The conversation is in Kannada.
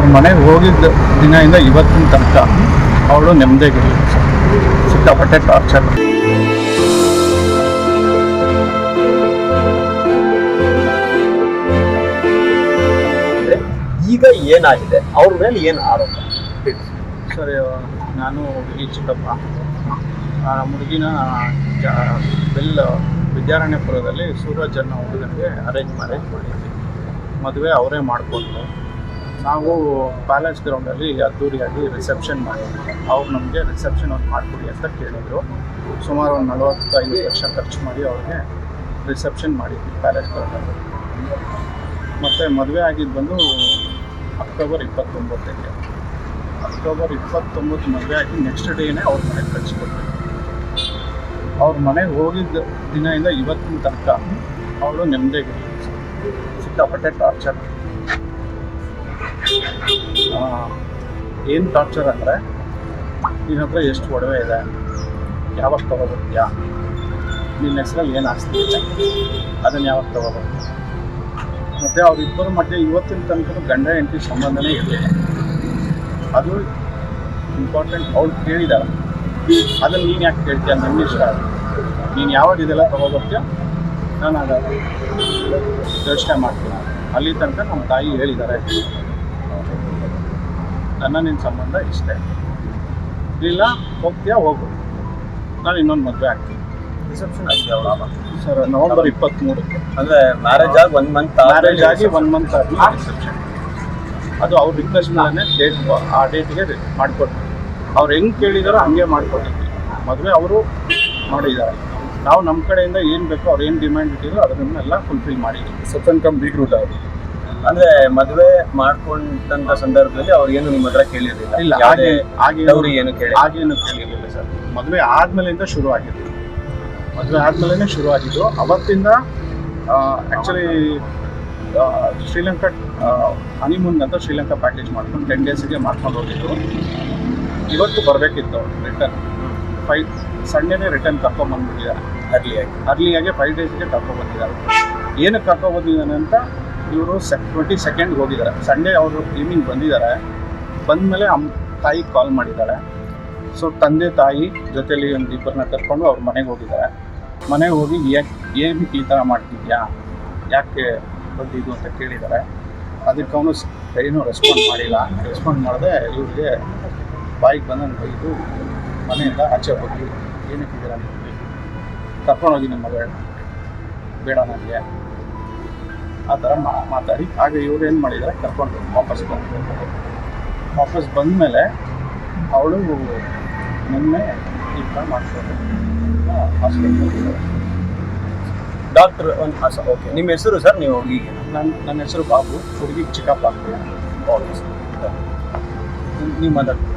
ಅವ್ರ ಮನೆಗೆ ಹೋಗಿದ್ದ ದಿನದಿಂದ ಇವತ್ತಿನ ತನಕ ಅವಳು ನೆಮ್ಮದಿಗೆ ಸಿಕ್ಕಾಪಟ್ಟೆ ಟಾರ್ಚರ್ ಈಗ ಏನಾಗಿದೆ? ಅವ್ರ ಮೇಲೆ ಏನು ಆರೋಪ? ಸರ್ ನಾನು ಈ ಚಿಕ್ಕಪ್ಪ. ಆ ಹುಡುಗಿನ ಬೆಲ್ಲ ಬೆಲ್ ವಿದ್ಯಾರಣ್ಯಪುರದಲ್ಲಿ ಸೂರಜ್ ಅನ್ನೋ ಹುಡುಗನಿಗೆ ಅರೇಂಜ್ ಮ್ಯಾರೇಜ್ ಮಾಡಿದ್ವಿ. ಮದುವೆ ಅವರೇ ಮಾಡಿಕೊಂಡು ನಾವು ಪ್ಯಾಲೇಸ್ ಗ್ರೌಂಡಲ್ಲಿ ಅದ್ದೂರಿಯಾಗಿ ರಿಸೆಪ್ಷನ್ ಮಾಡಿ, ಅವ್ರು ನಮಗೆ ರಿಸೆಪ್ಷನ್ ಒಂದು ಮಾಡಿಕೊಡಿ ಅಂತ ಕೇಳಿದರು. ಸುಮಾರು ಒಂದು ನಲವತ್ತೈದು ಲಕ್ಷ ಖರ್ಚು ಮಾಡಿ ಅವ್ರಿಗೆ ರಿಸೆಪ್ಷನ್ ಮಾಡಿದ್ವಿ ಪ್ಯಾಲೇಸ್ ಗ್ರೌಂಡಲ್ಲಿ ಮತ್ತು ಮದುವೆ ಆಗಿದ್ದು ಬಂದು ಅಕ್ಟೋಬರ್ ಇಪ್ಪತ್ತೊಂಬತ್ತಕ್ಕೆ. ಅಕ್ಟೋಬರ್ ಇಪ್ಪತ್ತೊಂಬತ್ತು ಮದುವೆ ಆಗಿ ನೆಕ್ಸ್ಟ್ ಡೇನೇ ಅವ್ರ ಮನೆಗೆ ಕಳಿಸ್ಕೊಟ್ರು ಅವ್ರ ಮನೆಗೆ ಹೋಗಿದ್ದ ದಿನದಿಂದ ಇವತ್ತಿನ ತನಕ ಅವಳು ನೆಮ್ಮದಿಗೆ ಸಿಕ್ಕಾಪಟ್ಟೆ ಟಾರ್ಚರ್ ಏನು ಟಾರ್ಚರ್ ಅಂದರೆ ನಿನ್ನ ಹತ್ರ ಎಷ್ಟು ಒಡವೆ ಇದೆ, ಯಾವಾಗ ತಗೋಬರ್ತೀಯಾ ನಿನ್ನ ಹೆಸರಲ್ಲಿ ಏನು ಆಸ್ತಿ ಇದೆ, ಅದನ್ನು ಯಾವಾಗ ತಗೋಬೇಕು ಮತ್ತು ಅವರಿಬ್ಬರ ಮಧ್ಯೆ ಇವತ್ತಿನ ತನಕ ಗಂಡ ಹೆಂಡತಿ ಸಂಬಂಧನೇ ಇರಲಿಲ್ಲ. ಅದು ಇಂಪಾರ್ಟೆಂಟ್ ಅವ್ಳು ಕೇಳಿದಾಳೆ. ಅದನ್ನು ನೀನು ಯಾಕೆ ಕೇಳ್ತೀಯ? ನನ್ನ ಇಷ್ಟ ನೀನು ಯಾವಾಗ ಇದೆಲ್ಲ ತಗೋಬರ್ತೀಯ? ನಾನು ಅದ ಯೋಚನೆ ಮಾಡ್ತೀನಿ. ಅಲ್ಲಿ ತನಕ ನಮ್ಮ ತಾಯಿ ಹೇಳಿದ್ದಾರೆ ನನ್ನ ನಿನ್ನ ಸಂಬಂಧ ಇಷ್ಟೇ. ಇಲ್ಲ ಹೋಗ್ತೀಯಾ? ಹೋಗು. ನಾನು ಇನ್ನೊಂದು ಮದುವೆ ಆಗ್ತೀನಿ. ರಿಸೆಪ್ಷನ್ ಆಗಿದೆ. ಅವಳ ಸರ್ ನವಂಬರ್ ಇಪ್ಪತ್ತ್ಮೂರಕ್ಕೆ ಅಂದ್ರೆ ಮ್ಯಾರೇಜ್ ಆಗಿ ಒನ್ ಮಂತ್ ಮ್ಯಾರೇಜ್ ಆಗಿ ಒನ್ ಮಂತ್ ಆಗಿ ರಿಸೆಪ್ಷನ್ ಅದು ಅವ್ರ ರಿಕ್ವೆಸ್ಟ್ ಮೇಲೆ ಡೇಟ್ ಆ ಡೇಟ್ಗೆ ಮಾಡಿಕೊಟ್ಟು ಅವ್ರು ಹೆಂಗೆ ಕೇಳಿದಾರೋ ಹಂಗೆ ಮಾಡಿಕೊಟ್ಟಿದ್ವಿ ಮದುವೆ ಅವರು ಮಾಡಿದ್ದಾರೆ. ನಾವು ನಮ್ಮ ಕಡೆಯಿಂದ ಏನು ಬೇಕೋ ಅವ್ರು ಏನು ಡಿಮ್ಯಾಂಡ್ ಇಟ್ಟಿದ್ರು ಅದನ್ನೆಲ್ಲ ಫುಲ್ಫಿಲ್ ಮಾಡಿದ್ವಿ ಸತನ್ ಕಮ್ ಬಿಗ್ ರೂಟ್ ಅವರು ಅಂದ್ರೆ ಮದುವೆ ಮಾಡ್ಕೊಂಡಂತ ಸಂದರ್ಭದಲ್ಲಿ ಅವ್ರು ಏನು ನಿಮ್ಮ ಹತ್ರ ಕೇಳಿರಲಿಲ್ಲ? ಇಲ್ಲ ಹಾಗೆ ಏನು ಕೇಳಿ ಆಗೇನು ಕೇಳಿರಲಿಲ್ಲ ಸರ್. ಮದುವೆ ಆದ್ಮೇಲಿಂದ ಶುರು ಆಗಿದೆ ಮದುವೆ ಆದ್ಮೇಲೆ ಶುರು ಆಗಿದ್ದು ಅವತ್ತಿಂದ ಆಕ್ಚುಲಿ ಶ್ರೀಲಂಕಾ ಹನಿಮೂನ್ ಅಂತ ಶ್ರೀಲಂಕಾ ಪ್ಯಾಕೇಜ್ ಮಾಡ್ಕೊಂಡು ಟೆನ್ ಡೇಸಿಗೆ ಮಾಡ್ಕೊಂಡು ಹೋಗಿದ್ದು. ಇವತ್ತು ಬರಬೇಕಿತ್ತು ರಿಟರ್ನ್ ಫೈವ್ ಸಂಡೇನೆ ರಿಟರ್ನ್ ಕರ್ಕೊಂಬಂದ್ಬಿಟ್ಟಿದ್ದಾರೆ ಅರ್ಲಿಯಾಗಿ ಅರ್ಲಿಯಾಗಿ ಫೈವ್ ಡೇಸ್ಗೆ ಕರ್ಕೊಂಡ್ಬಂದಿದ್ದಾರೆ ಏನಕ್ಕೆ ಕರ್ಕೊಂಡ್ಬಂದಿದ್ದಾನೆ ಅಂತ ಇವರು ಸೆಕ್ ಟ್ವೆಂಟಿ ಸೆಕೆಂಡ್ಗೆ ಹೋಗಿದ್ದಾರೆ. ಸಂಡೇ ಅವರು ಈವ್ನಿಂಗ್ ಬಂದಿದ್ದಾರೆ. ಬಂದಮೇಲೆ ಅಮ್ಮ ತಾಯಿ ಕಾಲ್ ಮಾಡಿದ್ದಾರೆ ಸೊ ತಂದೆ ತಾಯಿ ಜೊತೆಲಿ ಒಂದು ಇಬ್ಬರನ್ನ ಕರ್ಕೊಂಡು ಅವ್ರ ಮನೆಗೆ ಹೋಗಿದ್ದಾರೆ. ಮನೆಗೆ ಹೋಗಿ ಯಾಕೆ ಏನು ಈ ಥರ ಮಾಡ್ತಿದ್ಯಾ? ಯಾಕೆ ಬಂದಿದ್ದು ಅಂತ ಕೇಳಿದ್ದಾರೆ. ಅದಕ್ಕೆ ಅವನು ಏನೂ ರೆಸ್ಪಾಂಡ್ ಮಾಡಿಲ್ಲ. ರೆಸ್ಪಾಂಡ್ ಮಾಡದೆ ಇವ್ರಿಗೆ ಬಾಯಿಗೆ ಬಂದಂಗೆ ಬೈದು ಮನೆಯಿಂದ ಆಚೆ ಹೋಗಿ ಏನಕ್ಕಿದ್ದೀರ ಕರ್ಕೊಂಡೋಗಿ ನಿಮ್ಮ ಮಗಳ ಬೇಡ ನನಗೆ ಆ ಥರ ಮಾತಾಡಿ. ಆಗ ಇವ್ರು ಏನು ಮಾಡಿದ್ದಾರೆ ಕರ್ಕೊಂಡು ವಾಪಸ್ ಬಂದರು. ವಾಪಸ್ ಬಂದಮೇಲೆ ಅವಳು ನಿನ್ನೆ ಈ ಥರ ಹಾಸ್ಪಿಟಲ್ ಡಾಕ್ಟರ್ ಒಂದು ಓಕೆ. ನಿಮ್ಮ ಹೆಸರು ಸರ್? ನೀವು ಹೋಗಿ. ನನ್ನ ನನ್ನ ಹೆಸರು ಬಾಬು. ಹುಡುಗಿ ಚಿಕ್ಕಪ್ಪ ಓಕೆ ಸರ್ ನೀವು ಮಾತಾಡ್ತೀವಿ